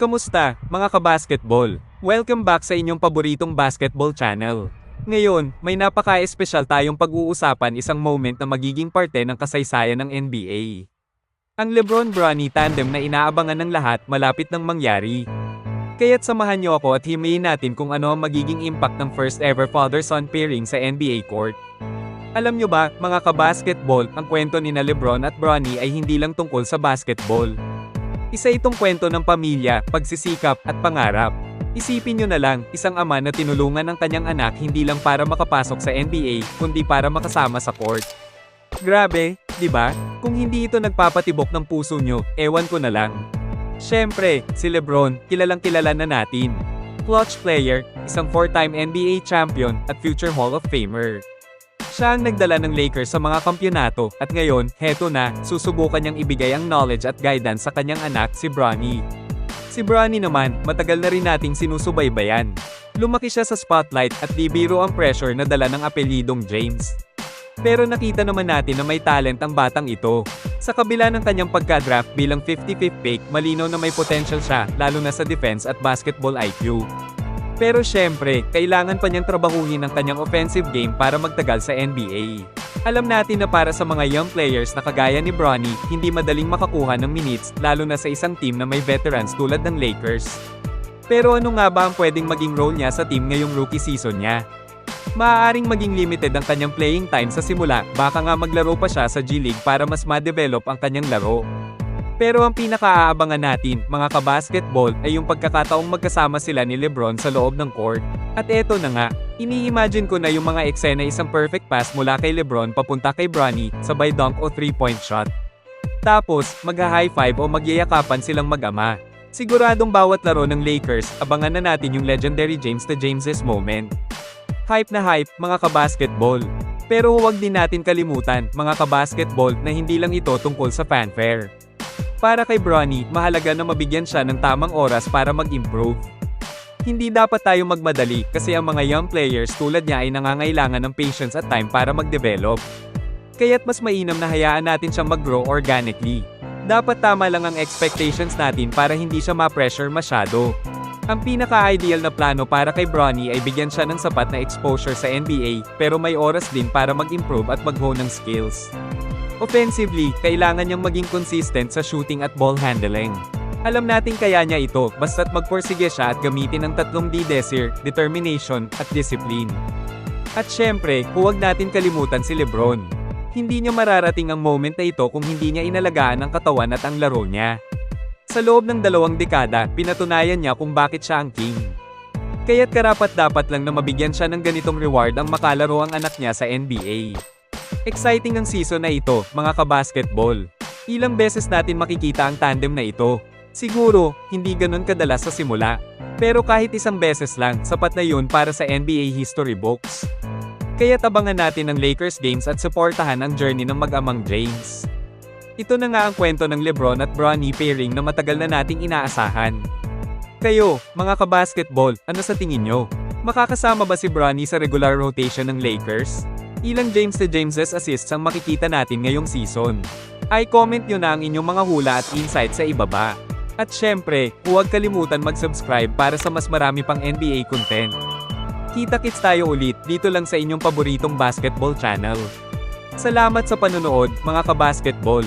Kamusta, mga kabasketball? Welcome back sa inyong paboritong basketball channel. Ngayon, may napaka-espesyal tayong pag-uusapan isang moment na magiging parte ng kasaysayan ng NBA. Ang Lebron-Bronny tandem na inaabangan ng lahat malapit ng mangyari. Kaya't samahan niyo ako at himayin natin kung ano ang magiging impact ng first ever father-son pairing sa NBA court. Alam nyo ba, mga kabasketball, ang kwento ni na Lebron at Bronny ay hindi lang tungkol sa basketball. Isa itong kwento ng pamilya, pagsisikap, at pangarap. Isipin nyo na lang, isang ama na tinulungan ng kanyang anak hindi lang para makapasok sa NBA, kundi para makasama sa court. Grabe, di ba? Kung hindi ito nagpapatibok ng puso nyo, ewan ko na lang. Siyempre, si Lebron, kilalang kilala na natin. Clutch player, isang four-time NBA champion, at future Hall of Famer. Siya ang nagdala ng Lakers sa mga kampyonato, at ngayon, heto na, susubukan niyang ibigay ang knowledge at guidance sa kanyang anak si Bronny. Si Bronny naman, matagal na rin nating sinusubaybayan. Lumaki siya sa spotlight at di biro ang pressure na dala ng apelyidong James. Pero nakita naman natin na may talent ang batang ito. Sa kabila ng kanyang pagka-draft bilang 55th pick, malinaw na may potential siya, lalo na sa defense at basketball IQ. Pero syempre, kailangan pa niyang trabahuhin ang kanyang offensive game para magtagal sa NBA. Alam natin na para sa mga young players na kagaya ni Bronny, hindi madaling makakuha ng minutes, lalo na sa isang team na may veterans tulad ng Lakers. Pero ano nga ba ang pwedeng maging role niya sa team ngayong rookie season niya? Maaaring maging limited ang kanyang playing time sa simula, baka nga maglaro pa siya sa G League para mas ma-develop ang kanyang laro. Pero ang pinakaaabangan natin, mga kabasketball, ay yung pagkakataong magkasama sila ni Lebron sa loob ng court. At eto na nga, ini-imagine ko na yung mga eksena isang perfect pass mula kay Lebron papunta kay Bronny, sabay dunk o 3-point shot. Tapos, magha-high five o magyayakapan silang mag-ama. Siguradong bawat laro ng Lakers, abangan na natin yung legendary James to James's moment. Hype na hype, mga kabasketball. Pero huwag din natin kalimutan, mga kabasketball, na hindi lang ito tungkol sa fanfare. Para kay Bronny, mahalaga na mabigyan siya ng tamang oras para mag-improve. Hindi dapat tayo magmadali kasi ang mga young players tulad niya ay nangangailangan ng patience at time para mag-develop. Kaya't mas mainam na hayaan natin siyang mag-grow organically. Dapat tama lang ang expectations natin para hindi siya ma-pressure masyado. Ang pinaka-ideal na plano para kay Bronny ay bigyan siya ng sapat na exposure sa NBA, pero may oras din para mag-improve at mag-hone ng skills. Offensively, kailangan niyang maging consistent sa shooting at ball handling. Alam natin kaya niya ito, basta't magporsige siya at gamitin ang tatlong D desire, determination, at discipline. At syempre, huwag natin kalimutan si Lebron. Hindi niya mararating ang moment na ito kung hindi niya inalagaan ang katawan at ang laro niya. Sa loob ng dalawang dekada, pinatunayan niya kung bakit siya ang king. Kaya't karapat dapat lang na mabigyan siya ng ganitong reward ang makalaro ang anak niya sa NBA. Exciting ang season na ito, mga kabasketball. Ilang beses natin makikita ang tandem na ito. Siguro, hindi ganun kadalas sa simula. Pero kahit isang beses lang, sapat na yun para sa NBA history books. Kaya tabangan natin ang Lakers games at suportahan ang journey ng mag-amang James. Ito na nga ang kwento ng Lebron at Bronny pairing na matagal na nating inaasahan. Kayo, mga kabasketball, ano sa tingin nyo? Makakasama ba si Bronny sa regular rotation ng Lakers? Ilang James to James's assists ang makikita natin ngayong season? Ay comment nyo na ang inyong mga hula at insight sa ibaba. At syempre, huwag kalimutan mag-subscribe para sa mas marami pang NBA content. Kita-kits tayo ulit dito lang sa inyong paboritong basketball channel. Salamat sa panonood, mga kabasketball.